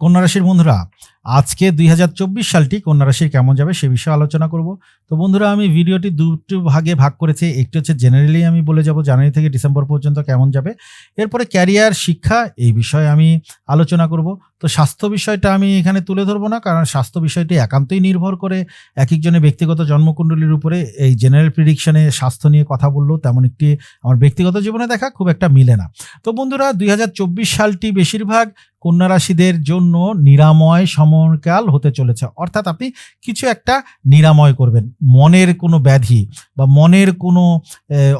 কন্যা রাশির বন্ধুরা আজকে দুই হাজার চব্বিশ সালটি কন্যা রাশির কেমন যাবে সে বিষয়ে আলোচনা করব। তো বন্ধুরা, আমি ভিডিওটি দুটো ভাগে ভাগ করেছি। একটি হচ্ছে জেনারেলি আমি বলে যাব জানুয়ারি থেকে ডিসেম্বর পর্যন্ত কেমন যাবে। এরপরে ক্যারিয়ার শিক্ষা এই বিষয়ে আমি আলোচনা করব। তো স্বাস্থ্য বিষয়টা আমি এখানে তুলে ধরবো না, কারণ স্বাস্থ্য বিষয়টি একান্তই নির্ভর করে এক একজনের ব্যক্তিগত জন্মকুণ্ডলীর উপরে। এই জেনারেল প্রিডিকশনে স্বাস্থ্য নিয়ে কথা বলল তেমন একটি আমার ব্যক্তিগত জীবনে দেখা খুব একটা মিলে না। তো বন্ধুরা, দুই হাজার চব্বিশ সালটি বেশিরভাগ কন্যা রাশিদের জন্য নিরাময় সময়কাল হতে চলেছে। অর্থাৎ আপনি কিছু একটা নিরাময় করবেন। মনের কোনো ব্যাধি বা মনের কোনো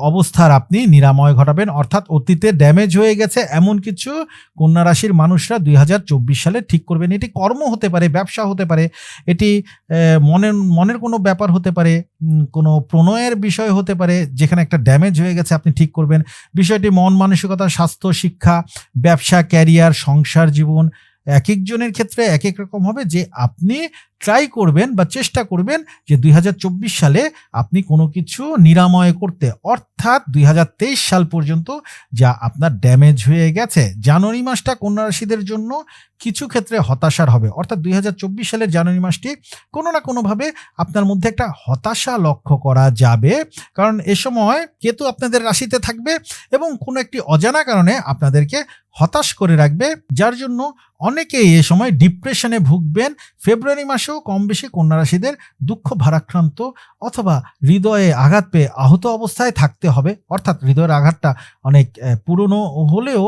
অবস্থার আপনি নিরাময় ঘটাবেন। অর্থাৎ অতীতে ড্যামেজ হয়ে গেছে এমন কিছু কন্যা রাশির মানুষরা দুই হাজার চব্বিশ সালে ঠিক করবেন। এটি কর্ম হতে পারে, ব্যবসা হতে পারে, এটি মনের মনের কোনো ব্যাপার হতে পারে কোনো প্রণয়ের বিষয় হতে পারে, যেখানে একটা ড্যামেজ হয়ে গেছে আপনি ঠিক করবেন। বিষয়টি মন, মানসিকতা, স্বাস্থ্য, শিক্ষা, ব্যবসা ক্যারিয়ার সংসার, জীবন এক একজনের ক্ষেত্রে এক এক রকম হবে যে আপনি ট্রাই করবেন বা চেষ্টা করবেন যে দুই হাজার চব্বিশ সালে আপনি কোনো কিছু নিরাময় করতে। অর্থাৎ দুই হাজার তেইশ সাল পর্যন্ত যা আপনার ড্যামেজ হয়ে গেছে। জানুয়ারি মাসটা কন্যা রাশিদের জন্য কিছু ক্ষেত্রে হতাশার হবে। অর্থাৎ দুই হাজার চব্বিশ সালের জানুয়ারি মাসটি কোনো না কোনোভাবে আপনার মধ্যে একটা হতাশা লক্ষ্য করা যাবে। কারণ এ সময় কেতু আপনাদের রাশিতে থাকবে এবং কোনো একটি অজানা কারণে আপনাদেরকে হতাশ করে রাখবে। যার জন্য অনেকেই এ সময় ডিপ্রেশনে ভুগবেন। ফেব্রুয়ারি মাসেও কম বেশি কন্যা রাশিদের দুঃখ ভারাক্রান্ত অথবা হৃদয়ে আঘাত পেয়ে আহত অবস্থায় থাকতে হবে। অর্থাৎ হৃদয়ের আঘাতটা অনেক পুরনো হলেও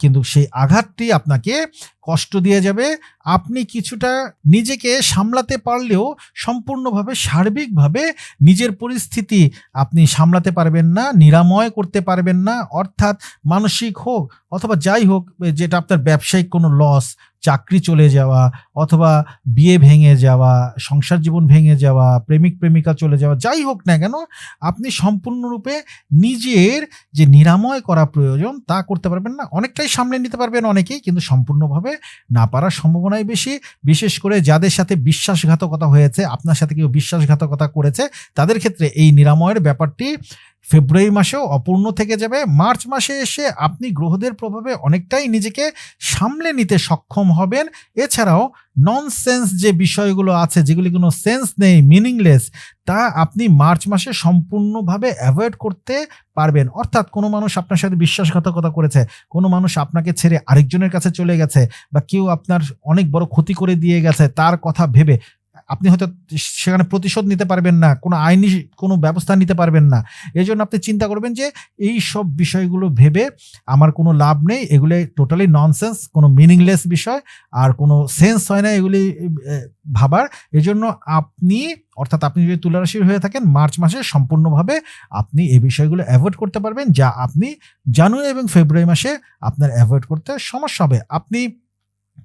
কিন্তু সেই আঘাতটি আপনাকে কষ্ট দিয়ে যাবে। আপনি কিছুটা নিজেকে সামলাতে পারলেও সম্পূর্ণভাবে, সার্বিকভাবে নিজের পরিস্থিতি আপনি সামলাতে পারবেন না, নিরাময় করতে পারবেন না। অর্থাৎ মানসিক হোক অথবা যাই হোক যেটা আপনার ব্যবসায়িক কোনো লস চাকরি চলে যাওয়া অথবা বিয়ে ভেঙে যাওয়া, সংসার জীবন ভেঙে যাওয়া, প্রেমিক, প্রেমিকা চলে যাওয়া, যাই হোক না কেন, আপনি সম্পূর্ণরূপে নিজের যে নিরাময় করা প্রয়োজন তা করতে পারবেন না। অনেকটাই সামলে নিতে পারবেন অনেকেই, কিন্তু সম্পূর্ণভাবে না পারার সম্ভাবনাই বেশি। বিশেষ করে যাদের সাথে বিশ্বাসঘাতকতা হয়েছে, আপনার সাথে কেউ বিশ্বাসঘাতকতা করেছে, তাদের ক্ষেত্রে এই নিরাময়ের ব্যাপারটি ফেব্রুয়ারি মাসেও অপূর্ণ থেকে যাবে। মার্চ মাসে এসে আপনি গ্রহদের প্রভাবে অনেকটাই নিজেকে সামলে নিতে সক্ষম হবেন। এছাড়াও ননসেন্স যে বিষয়গুলো আছে, যেগুলি কোনো সেন্স নেই মিনিংলেস তা আপনি মার্চ মাসে সম্পূর্ণভাবে অ্যাভয়েড করতে পারবেন। অর্থাৎ কোনো মানুষ আপনার সাথে বিশ্বাসঘাতকতা করেছে, কোনো মানুষ আপনাকে ছেড়ে আরেকজনের কাছে চলে গেছে, বা কেউ আপনার অনেক বড় ক্ষতি করে দিয়ে গেছে, তার কথা ভেবে আপনি হয়তো সেখানে প্রতিশোধ নিতে পারবেন না, কোনো আইনি কোনো ব্যবস্থা নিতে পারবেন না। এই জন্য আপনি চিন্তা করবেন যে এই সব বিষয়গুলো ভেবে আমার কোনো লাভ নেই, এগুলি টোটালি ননসেন্স কোনো মিনিংলেস বিষয়, আর কোনো সেন্স হয় না এগুলি ভাবার। এজন্য আপনি, অর্থাৎ আপনি যদি তুলা রাশির হয়ে থাকেন, মার্চ মাসে সম্পূর্ণভাবে আপনি এই বিষয়গুলো অ্যাভয়েড করতে পারবেন, যা আপনি জানুয়ারি এবং ফেব্রুয়ারি মাসে আপনার অ্যাভয়েড করতে সমস্যা হবে। আপনি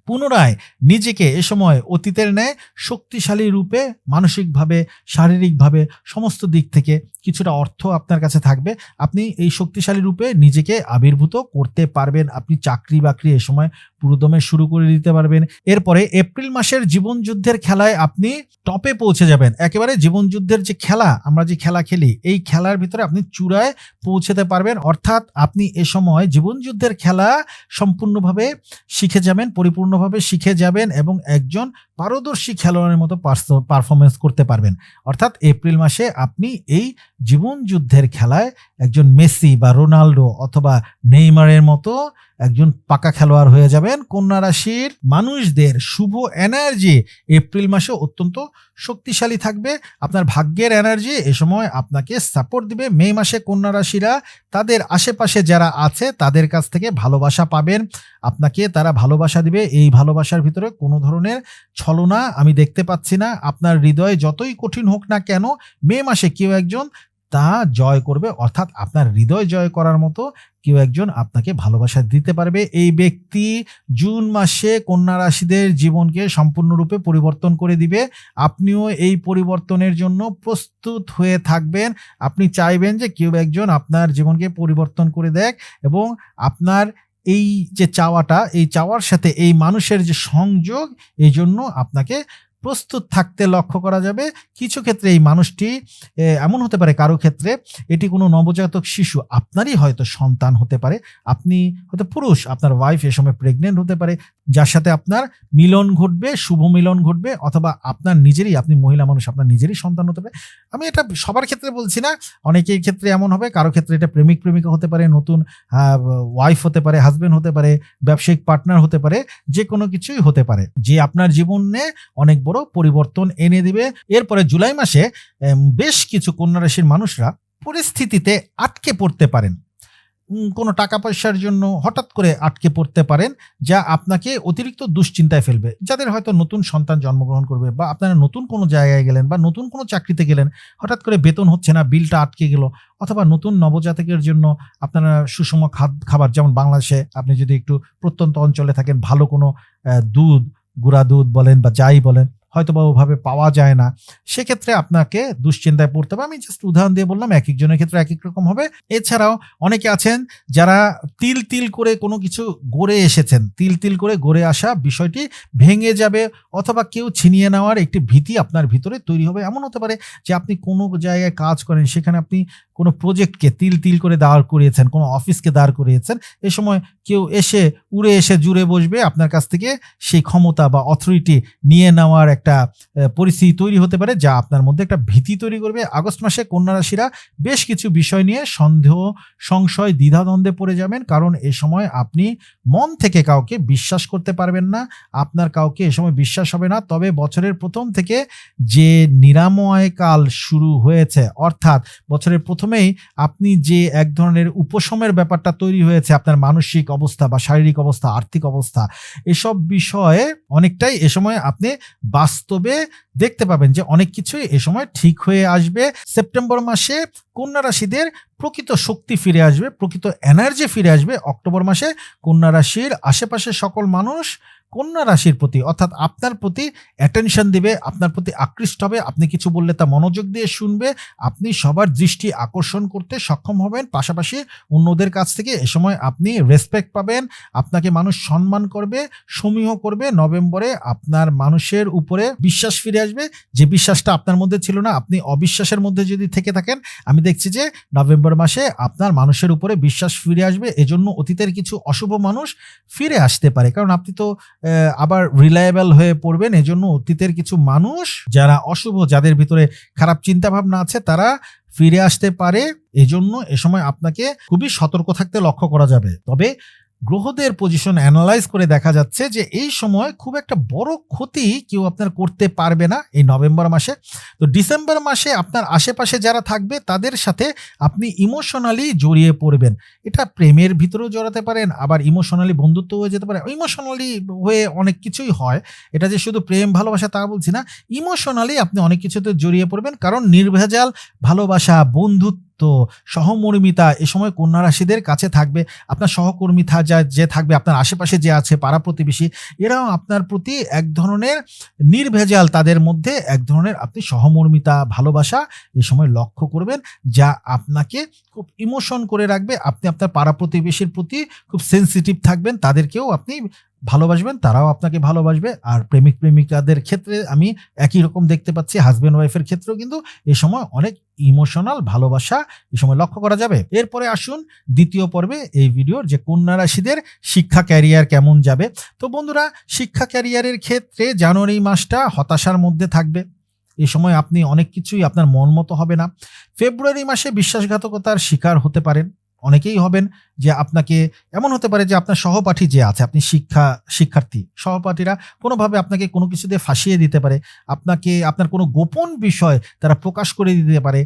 পুনরায় নিজেকে এ সময় অতীতের ন্যায় শক্তিশালী রূপে মানসিকভাবে, শারীরিকভাবে সমস্ত দিক থেকে কিছুটা অর্থ আপনার কাছে থাকবে। আপনি এই শক্তিশালী রূপে নিজেকে আবির্ভূত করতে পারবেন। আপনি চাকরি বাকরি এ সময় পুরোদমে শুরু করে দিতে পারবেন। এরপরে এপ্রিল মাসের জীবন যুদ্ধের খেলায় আপনি টপে পৌঁছে যাবেন। একেবারে জীবন যুদ্ধের যে খেলা, আমরা যে খেলা খেলি, এই খেলার ভিতরে আপনি চূড়ায় পৌঁছতে পারবেন। অর্থাৎ আপনি এ সময় জীবন যুদ্ধের খেলা সম্পূর্ণভাবে শিখে যাবেন, পরিপূর্ণভাবে শিখে যাবেন এবং একজন পারদর্শী খেলোয়াড়ের মতো পারফরমেন্স করতে পারবেন। অর্থাৎ এপ্রিল মাসে আপনি এই জীবন যুদ্ধের খেলায় একজন মেসি বা রোনাল্ডো অথবা নেইমারের মতো একজন পাকা খেলোয়াড় হয়ে যাবেন। কন্যা রাশির মানুষদের শুভ এনার্জি এপ্রিল মাসে অত্যন্ত শক্তিশালী থাকবে। আপনার ভাগ্যের এনার্জি এ সময় আপনাকে সাপোর্ট দিবে। মে মাসে কন্যা রাশিরা তাদের আশেপাশে যারা আছে তাদের কাছ থেকে ভালোবাসা পাবেন। আপনাকে তারা ভালোবাসা দিবে। এই ভালোবাসার ভিতরে কোনো ধরনের ছলনা আমি দেখতে পাচ্ছি না। আপনার হৃদয় যতই কঠিন হোক না কেন, মে মাসে কেউ একজন তা জয় করবে, অর্থাৎ আপনার হৃদয় জয় করার মতো কেউ একজন আপনাকে ভালোবাসা দিতে পারবে। এই ব্যক্তি জুন মাসে কন্যা রাশিদের জীবনকে সম্পূর্ণরূপে পরিবর্তন করে দিবে। আপনিও এই পরিবর্তনের জন্য প্রস্তুত হয়ে থাকবেন। আপনি চাইবেন যে কেউ একজন আপনার জীবনকে পরিবর্তন করে দেখ এবং আপনার এই যে চাওয়াটা, এই চাওয়ার সাথে এই মানুষের যে সংযোগ, এই জন্য আপনাকে প্রস্তুত থাকতে লক্ষ্য করা যাবে। কিছু ক্ষেত্রে এই মানুষটি এমন হতে পারে কারও ক্ষেত্রে এটি কোনো নবজাতক শিশু, আপনারই হয়তো সন্তান হতে পারে। আপনি হয়তো পুরুষ, আপনার ওয়াইফ এ সময় প্রেগনেন্ট হতে পারে, যার সাথে আপনার মিলন ঘটবে, শুভ মিলন ঘটবে, অথবা আপনার নিজেরই, আপনি মহিলা মানুষ, আপনার নিজেরই সন্তান হতে পারে। আমি এটা সবার ক্ষেত্রে বলছি না, অনেকের ক্ষেত্রে এমন হবে, কারও ক্ষেত্রে এটা প্রেমিক, প্রেমিকা হতে পারে, নতুন ওয়াইফ হতে পারে হাজবেন্ড হতে পারে, ব্যবসায়িক পার্টনার হতে পারে যে কোনো কিছুই হতে পারে। যে আপনার জীবনে অনেক বড় পরিবর্তন এনে দিবে। এরপরে জুলাই মাসে বেশ কিছু কন্যা রাশির মানুষরা পরিস্থিতিতে আটকে পড়তে পারেন। কোনো টাকা পয়সার জন্য হঠাৎ করে আটকে পড়তে পারেন, যা আপনাকে অতিরিক্ত দুশ্চিন্তায় ফেলবে। যাদের হয়তো নতুন সন্তান জন্মগ্রহণ করবে বা আপনারা নতুন কোনো জায়গায় গেলেন বা নতুন কোনো চাকরিতে গেলেন, হঠাৎ করে বেতন হচ্ছে না, বিলটা আটকে গেল, অথবা নতুন নবজাতকের জন্য আপনারা সুষম খাবার, যেমন বাংলাদেশে আপনি যদি একটু প্রত্যন্ত অঞ্চলে থাকেন, ভালো কোনো দুধ, গুঁড়া দুধ বলেন বা যাই বলেন হয়তো বা ওভাবে পাওয়া যায় না। সেক্ষেত্রে আপনাকে দুশ্চিন্তায় পড়তে হবে। আমি জাস্ট উদাহরণ দিয়ে বললাম, এক একজনের ক্ষেত্রে এক এক রকম হবে। এছাড়াও অনেকে আছেন যারা তিল তিল করে কোনো কিছু গড়ে এসেছেন। তিল তিল করে গড়ে আসা বিষয়টি ভেঙে যাবে অথবা কেউ ছিনিয়ে নেওয়ার একটি ভীতি আপনার ভিতরে তৈরি হবে। এমন হতে পারে যে আপনি কোনো জায়গায় কাজ করেন, সেখানে আপনি কোনো প্রজেক্টকে তিল তিল করে দাঁড় করিয়েছেন, কোনো অফিসকে দাঁড় করিয়েছেন। এ সময় কেউ এসে, উড়ে এসে জুড়ে বসবে। আপনার কাছ থেকে সেই ক্ষমতা বা অথরিটি নিয়ে নেওয়ার একটা আহ, পরিস্থিতি তৈরি হতে পারে যা আপনার মধ্যে একটা ভীতি তৈরি করবে। আগস্ট মাসে কন্যা রাশিরা বেশ কিছু বিষয় নিয়ে সন্দেহ সংশয় দ্বিধাদ্বন্দ্বে পড়ে যাবেন। কারণ এ সময় আপনি মন থেকে কাউকে বিশ্বাস করতে পারবেন না। আপনার কাউকে এ সময় বিশ্বাস হবে না। তবে বছরের প্রথম থেকে যে নিরাময় কাল শুরু হয়েছে অর্থাৎ বছরের প্রথমেই আপনি যে এক ধরনের উপশমের ব্যাপারটা তৈরি হয়েছে আপনার মানসিক অবস্থা বা শারীরিক অবস্থা আর্থিক অবস্থা এসব বিষয়ে অনেকটাই এ সময় আপনি বাস্তবে দেখতে পাবেন যে অনেক কিছুই এ সময় ঠিক হয়ে আসবে। সেপ্টেম্বর মাসে কন্যা রাশিদের প্রকৃত শক্তি ফিরে আসবে, প্রকৃত এনার্জি ফিরে আসবে। অক্টোবর মাসে কন্যা রাশির আশেপাশে সকল মানুষ কন্যা রাশির প্রতি, অর্থাৎ আপনার প্রতি অ্যাটেনশন দিবে, আপনার প্রতি আকৃষ্ট হবে, আপনি কিছু বললে তা মনোযোগ দিয়ে শুনবে, আপনি সবার দৃষ্টি আকর্ষণ করতে সক্ষম হবেন, পাশাপাশি অন্যদের কাছ থেকে এ সময় আপনি রেসপেক্ট পাবেন, আপনাকে মানুষ সম্মান করবে, সমীহ করবে, নভেম্বরে আপনার মানুষের উপরে বিশ্বাস ফিরে আসবে, যে বিশ্বাসটা আপনার মধ্যে ছিল না, আপনি অবিশ্বাসের মধ্যে যদি থেকে থাকেন, আমি দেখছি যে নভেম্বর মাসে আপনার মানুষের উপরে বিশ্বাস ফিরে আসবে, এজন্য অতীতের কিছু অশুভ মানুষ ফিরে আসতে পারে, কারণ আপনি তো আবার রিলায়েবল হয়ে পড়বেন। এজন্য অতীতের কিছু মানুষ যারা অশুভ, যাদের ভিতরে খারাপ চিন্তা ভাবনা আছে, তারা ফিরে আসতে পারে। এজন্য এ সময় আপনাকে খুবই সতর্ক থাকতে লক্ষ্য করা যাবে। তবে গ্রহদের পজিশন অ্যানালাইজ করে দেখা যাচ্ছে যে এই সময় খুব একটা বড় ক্ষতি কেউ আপনার করতে পারবে না এই নভেম্বর মাসে। তো ডিসেম্বর মাসে আপনার আশেপাশে যারা থাকবে, তাদের সাথে আপনি ইমোশনালি জড়িয়ে পড়বেন। এটা প্রেমের ভিতরেও জড়াতে পারেন, আবার ইমোশনালি বন্ধুত্ব হয়ে যেতে পারে। ইমোশনালি হয়ে অনেক কিছুই হয়। এটা যে শুধু প্রেম, ভালোবাসা তা বলছি না ইমোশনালি আপনি অনেক কিছুতে জড়িয়ে পড়বেন। কারণ নির্ভেজাল ভালোবাসা, বন্ধুত্ব সহমর্মিতা এ সময় কন্যা রাশিদের কাছে থাকবে। আপনার সহকর্মী যা, যে থাকবে, আপনার আশেপাশে যে আছে, পাড়া প্রতিবেশী, এরাও আপনার প্রতি এক ধরনের নির্ভেজাল, তাদের মধ্যে এক ধরনের আপনি সহমর্মিতা, ভালোবাসা এ সময় লক্ষ্য করবেন, যা আপনাকে খুব ইমোশন করে রাখবে। আপনি আপনার পাড়া প্রতিবেশীর প্রতি খুব সেন্সিটিভ থাকবেন, তাদেরকেও আপনি ভালোবাসবেন, তারাও আপনাকে ভালোবাসবে। আর প্রেমিক, প্রেমিকাদের ক্ষেত্রে আমি একই রকম দেখতে পাচ্ছি হাজব্যান্ড ওয়াইফের ক্ষেত্রেও কিন্তু এ সময় অনেক ইমোশনাল ভালোবাসা এ সময় লক্ষ্য করা যাবে। এরপরে আসুন দ্বিতীয় পর্বে এই ভিডিওর যে কন্যা রাশিদের শিক্ষা ক্যারিয়ার কেমন যাবে। তো বন্ধুরা, শিক্ষা ক্যারিয়ারের ক্ষেত্রে জানুয়ারি মাসটা হতাশার মধ্যে থাকবে। এই সময় আপনি অনেক কিছুই আপনার মন মতো হবে না। ফেব্রুয়ারি মাসে বিশ্বাসঘাতকতার শিকার হতে পারেন। অনেকেই হবেন যে আপনাকে, এমন হতে পারে যে আপনার সহপাঠী যে আছে, আপনি শিক্ষা, শিক্ষার্থী, সহপাঠীরা কোনোভাবে আপনাকে কোনো কিছু দিয়ে ফাঁসিয়ে দিতে পারে, আপনাকে, আপনার কোনো গোপন বিষয় তারা প্রকাশ করে দিতে পারে,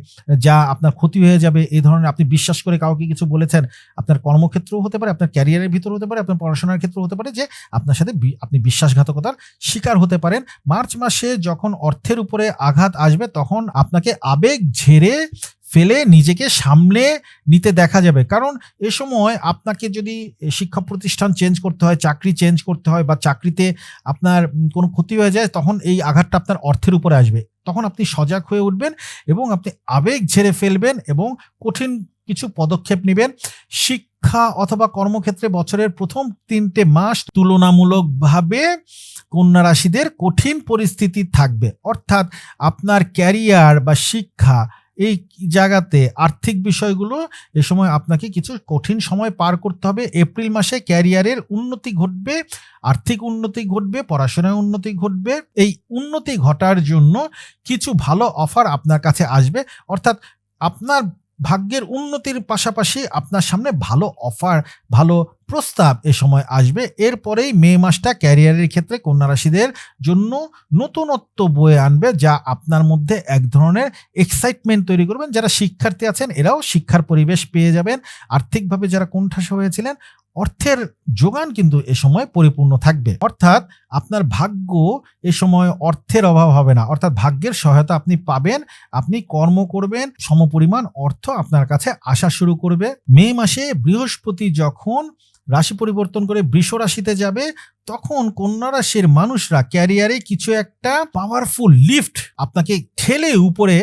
যা আপনার ক্ষতি হয়ে যাবে, এই ধরনের আপনি বিশ্বাস করে কাউকে কিছু বলেছেন, আপনার কর্মক্ষেত্রেও হতে পারে, আপনার ক্যারিয়ারের ভিতরে হতে পারে, আপনার পড়াশোনার ক্ষেত্রেও হতে পারে, যে আপনার সাথে আপনি বিশ্বাসঘাতকতার শিকার হতে পারেন। মার্চ মাসে যখন অর্থের উপরে আঘাত আসবে, তখন আপনাকে আবেগ ঝেড়ে ফেলে নিজেকে সামলে নিতে দেখা যাবে। কারণ এ সময় আপনাকে যদি শিক্ষা প্রতিষ্ঠান চেঞ্জ করতে হয়, চাকরি চেঞ্জ করতে হয় বা চাকরিতে আপনার কোনো ক্ষতি হয়ে যায়, তখন এই আঘাতটা আপনার অর্থের উপরে আসবে। তখন আপনি সজাগ হয়ে উঠবেন এবং আপনি আবেগ ঝেড়ে ফেলবেন এবং কঠিন কিছু পদক্ষেপ নেবেন। শিক্ষা অথবা কর্মক্ষেত্রে বছরের প্রথম তিনটে মাস তুলনামূলকভাবে কন্যা রাশিদের কঠিন পরিস্থিতি থাকবে। অর্থাৎ আপনার ক্যারিয়ার বা শিক্ষা এই জায়গাতে আর্থিক বিষয়গুলো এ সময় আপনাকে কিছু কঠিন সময় পার করতে হবে। এপ্রিল মাসে ক্যারিয়ারের উন্নতি ঘটবে, আর্থিক উন্নতি ঘটবে, পড়াশোনায় উন্নতি ঘটবে। এই উন্নতি ঘটার জন্য কিছু ভালো অফার আপনার কাছে আসবে। অর্থাৎ আপনার ভাগ্যের উন্নতির পাশাপাশি আপনার সামনে ভালো অফার ভালো প্রস্তাব এ সময় আসবে। এরপরেই মে মাসটা ক্যারিয়ারের ক্ষেত্রে কন্যা রাশিদের জন্য নতুনত্ব বয়ে আনবে, যা আপনার মধ্যে এক ধরনের এক্সাইটমেন্ট তৈরি করবেন। যারা শিক্ষার্থী আছেন, এরাও শিক্ষার পরিবেশ পেয়ে যাবেন। আর্থিকভাবে যারা কোণঠাসা হয়েছিলেন, অর্থের যোগান কিন্তু এ সময় পরিপূর্ণ থাকবে। অর্থাৎ আপনার ভাগ্য এ সময় অর্থের অভাব হবে না। অর্থাৎ ভাগ্যের সহায়তা আপনি পাবেন, আপনি কর্ম করবেন, সমপরিমাণ অর্থ আপনার কাছে আসা শুরু করবে। মে মাসে বৃহস্পতি যখন রাশি পরিবর্তন করে বৃষ রাশিতে যাবে তখন কন্যা রাশির মানুষরা ক্যারিয়ারে কিছু একটা পাওয়ারফুল লিফট আপনাকে ঠেলে উপরে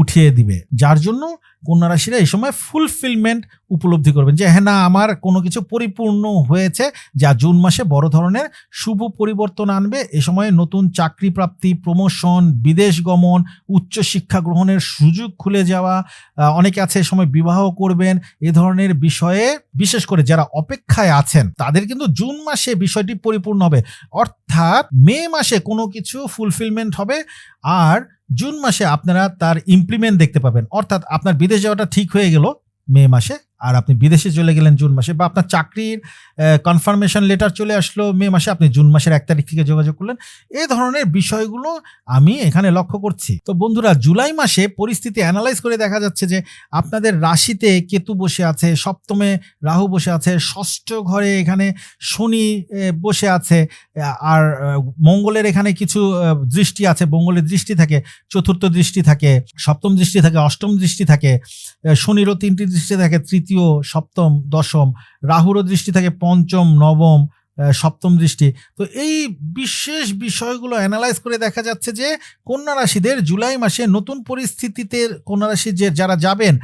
উঠিয়ে দিবে। যার জন্য কন্যা রাশিরা এই সময় ফুলফিলমেন্ট উপলব্ধি করবেন যে হ্যাঁ না, আমার কোনো কিছু পরিপূর্ণ হয়েছে যা জুন মাসে বড় ধরনের শুভ পরিবর্তন আনবে। এ সময় নতুন চাকরি প্রাপ্তি প্রমোশন বিদেশ গমন উচ্চশিক্ষা গ্রহণের সুযোগ খুলে যাওয়া অনেকে আছে এ সময় বিবাহ করবেন, এ ধরনের বিষয়ে বিশেষ করে যারা অপেক্ষায় আছেন, তাদের কিন্তু জুন মাসে বিষয়টি পরিপূর্ণ হবে। অর্থাৎ মে মাসে কোনো কিছু ফুলফিলমেন্ট হবে আর জুন মাসে আপনারা তার ইমপ্লিমেন্ট দেখতে পাবেন। অর্থাৎ আপনার বিদেশ যাওয়াটা ঠিক হয়ে গেল মে মাসে। আর আপনি বিদেশে চলে গেলেন জুন মাসে বা আপনার চাকরির কনফার্মেশন লেটার চলে আসলো মে মাসে, আপনি জুন মাসের এক তারিখ থেকে যোগাযোগ করলেন। এই ধরনের বিষয়গুলো আমি এখানে লক্ষ্য করছি। তো বন্ধুরা, জুলাই মাসে পরিস্থিতি অ্যানালাইজ করে দেখা যাচ্ছে যে আপনাদের রাশিতে কেতু বসে আছে, সপ্তমে রাহু বসে আছে, ষষ্ঠ ঘরে এখানে শনি বসে আছে আর মঙ্গলের এখানে কিছু দৃষ্টি আছে, মঙ্গলের দৃষ্টি থাকে, চতুর্থ দৃষ্টি থাকে, সপ্তম দৃষ্টি থাকে, অষ্টম দৃষ্টি থাকে শনিরও তিনটি দৃষ্টি থাকে, তৃতীয় সপ্তম দশম রাহুরও দৃষ্টি থাকে পঞ্চম নবম সপ্তম দৃষ্টি। তো এই বিশেষ বিষয়গুলো অ্যানালাইজ করে দেখা যাচ্ছে যে কন্যা রাশিদের জুলাই মাসে নতুন পরিস্থিতিতে কন্যা রাশি যে যারা যাবেন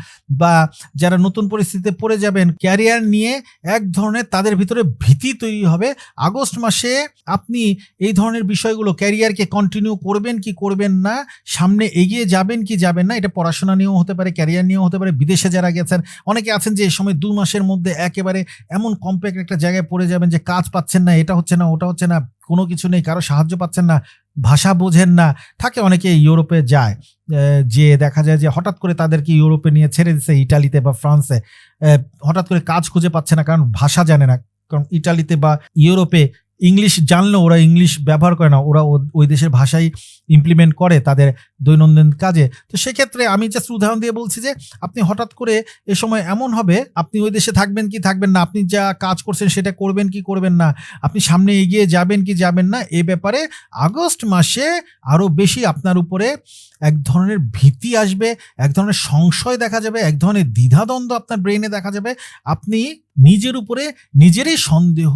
বা যারা নতুন পরিস্থিতিতে পড়ে যাবেন ক্যারিয়ার নিয়ে এক ধরনের তাদের ভিতরে ভীতি তৈরি হবে। আগস্ট মাসে আপনি এই ধরনের বিষয়গুলো ক্যারিয়ারকে কন্টিনিউ করবেন কি করবেন না, সামনে এগিয়ে যাবেন কি যাবেন না, এটা পড়াশোনা নিয়েও হতে পারে ক্যারিয়ার নিয়েও হতে পারে, বিদেশে যারা গেছেন, অনেকে আছেন যে এই সময় দু মাসের মধ্যে একেবারে এমন কমপ্যাক্ট একটা জায়গায় পড়ে যাবেন যে কাজ পাচ্ছেন না, এটা হচ্ছে না, ওটা হচ্ছে না, কোনো কিছু নেই, কারও সাহায্য পাচ্ছেন না, ভাষা বোঝেন না। থাকে অনেকে ইউরোপে যায় যে দেখা যায় যে হঠাৎ করে তাদেরকে ইউরোপে নিয়ে ছেড়ে দিচ্ছে ইটালিতে বা ফ্রান্সে। হঠাৎ করে কাজ খুঁজে পাচ্ছে না, কারণ ভাষা জানে না। কারণ ইটালিতে বা ইউরোপে ইংলিশ জানলেও ওরা ইংলিশ ব্যবহার করে না, ওরা ওই দেশের ভাষাই ইমপ্লিমেন্ট করে তাদের দৈনন্দিন কাজে। তো সেক্ষেত্রে আমি জাস্ট উদাহরণ দিয়ে বলছি যে, আপনি হঠাৎ করে এ সময় এমন হবে, আপনি ওই দেশে থাকবেন কি থাকবেন না, আপনি যা কাজ করছেন সেটা করবেন কি করবেন না, আপনি সামনে এগিয়ে যাবেন কি যাবেন না, এ ব্যাপারে আগস্ট মাসে আরও বেশি আপনার উপরে এক ধরনের ভীতি আসবে, এক ধরনের সংশয় দেখা যাবে, এক ধরনের দ্বিধাদ্বন্দ্ব আপনার ব্রেনে দেখা যাবে। আপনি নিজের উপরে নিজেরই সন্দেহ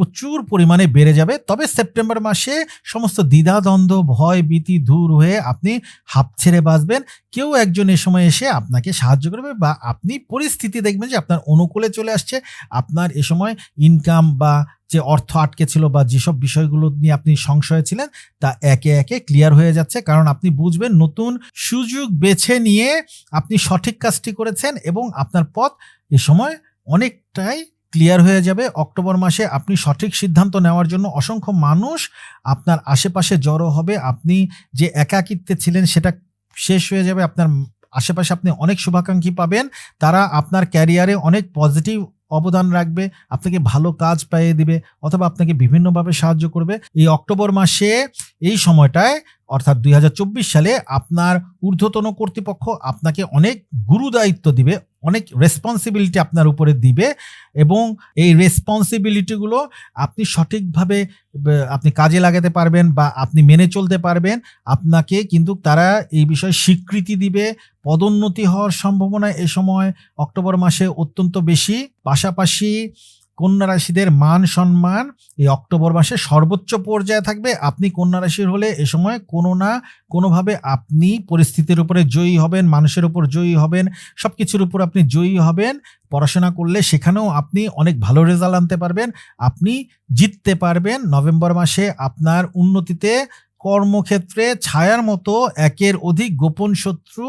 প্রচুর পরিমাণে বেড়ে যাবে। তবে সেপ্টেম্বর মাসে সমস্ত দ্বিধাদ্বন্দ্ব, ভয়, ভীতি দূর হয়ে আপনি হাঁপ ছেড়ে বাঁচবেন। কেউ একজন এ সময় এসে আপনাকে সাহায্য করবে বা আপনি পরিস্থিতি দেখবেন যে আপনার অনুকূলে চলে আসছে। আপনার এ সময় ইনকাম বা যে অর্থ আটকে ছিল বা যেসব বিষয়গুলো নিয়ে আপনি সংশয়ে ছিলেন, তা একে একে ক্লিয়ার হয়ে যাচ্ছে। কারণ আপনি বুঝবেন নতুন সুযোগ বেছে নিয়ে আপনি সঠিক কাজটি করেছেন এবং আপনার পথ এ সময় অনেকটাই ক্লিয়ার হয়ে যাবে। অক্টোবর মাসে আপনি সঠিক সিদ্ধান্ত নেওয়ার জন্য অসংখ্য মানুষ আপনার আশেপাশে জড়ো হবে। আপনি যে একাকিত্বে ছিলেন সেটা শেষ হয়ে যাবে। আপনার আশেপাশে আপনি অনেক শুভাকাঙ্ক্ষী পাবেন। তারা আপনার ক্যারিয়ারে অনেক পজিটিভ অবদান রাখবে, আপনাকে ভালো কাজ পাইয়ে দিবে অথবা আপনাকে বিভিন্নভাবে সাহায্য করবে। এই অক্টোবর মাসে এই সময়টায়, অর্থাৎ দুই হাজার চব্বিশ সালে, আপনার ঊর্ধ্বতন কর্তৃপক্ষ আপনাকে অনেক গুরু দায়িত্ব দিবে। অনেক রেসপন্সিবিলিটি আপনার উপরে দিবে এবং এই রেসপন্সিবিলিটিগুলো আপনি সঠিকভাবে আপনি কাজে লাগাতে পারবেন বা আপনি মেনে চলতে পারবেন। আপনাকে কিন্তু তারা এই বিষয়ে স্বীকৃতি দিবে। পদোন্নতি হওয়ার সম্ভাবনা এ সময় অক্টোবর মাসে অত্যন্ত বেশি। পাশাপাশি কন্যা রাশিদের মান সম্মান এই অক্টোবর মাসে সর্বোচ্চ পর্যায়ে থাকবে। আপনি কন্যা রাশির হলে এ সময় কোনো না কোনোভাবে আপনি পরিস্থিতির উপরে জয়ী হবেন, মানুষের উপর জয়ী হবেন সব কিছুর উপর আপনি জয়ী হবেন। পড়াশোনা করলে সেখানেও আপনি অনেক ভালো রেজাল্ট আনতে পারবেন। আপনি জিততে পারবেন। নভেম্বর মাসে আপনার উন্নতিতে কর্মক্ষেত্রে ছায়ার মতো একের অধিক গোপন শত্রু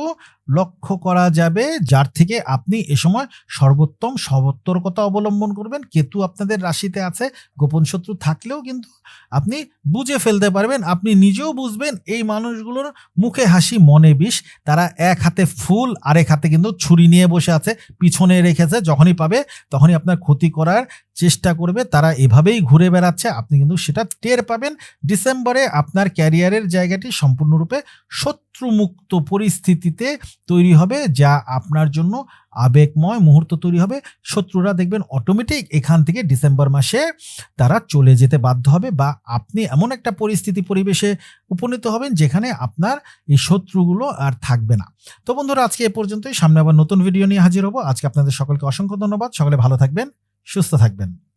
লক্ষ্য করা যাবে, যার থেকে আপনি এ সময় সর্বোত্তম সতর্কতা অবলম্বন করবেন। কেতু আপনাদের রাশিতে আছে, গোপন শত্রু থাকলেও কিন্তু আপনি বুঝে ফেলতে পারবেন, আপনি নিজেও বুঝবেন এই মানুষগুলোর মুখে হাসি, মনে বিষ। তারা এক হাতে ফুল, আরেক হাতে কিন্তু ছুরি নিয়ে বসে আছে, পিছনে রেখেছে, যখনই পাবে তখনই আপনার ক্ষতি করার চেষ্টা করবে। তারা এভাবেই ঘুরে বেড়াচ্ছে, আপনি কিন্তু সেটা টের পাবেন। ডিসেম্বরে আপনার ক্যারিয়ারের জায়গাটি সম্পূর্ণরূপে শত্রুমুক্ত পরিস্থিতিতে তৈরি হবে, যা আপনার জন্য আবেগময় মুহূর্ত তৈরি হবে। শত্রুরা দেখবেন অটোমেটিক এখান থেকে ডিসেম্বর মাসে তারা চলে যেতে বাধ্য হবে বা আপনি এমন একটা পরিস্থিতি, পরিবেশে উপনীত হবেন যেখানে আপনার এই শত্রুগুলো আর থাকবে না। তো বন্ধুরা, আজকে এ পর্যন্তই। সামনে আবার নতুন ভিডিও নিয়ে হাজির হব। আজকে আপনাদের সকলকে অসংখ্য ধন্যবাদ। সকলে ভালো থাকবেন, সুস্থ থাকবেন।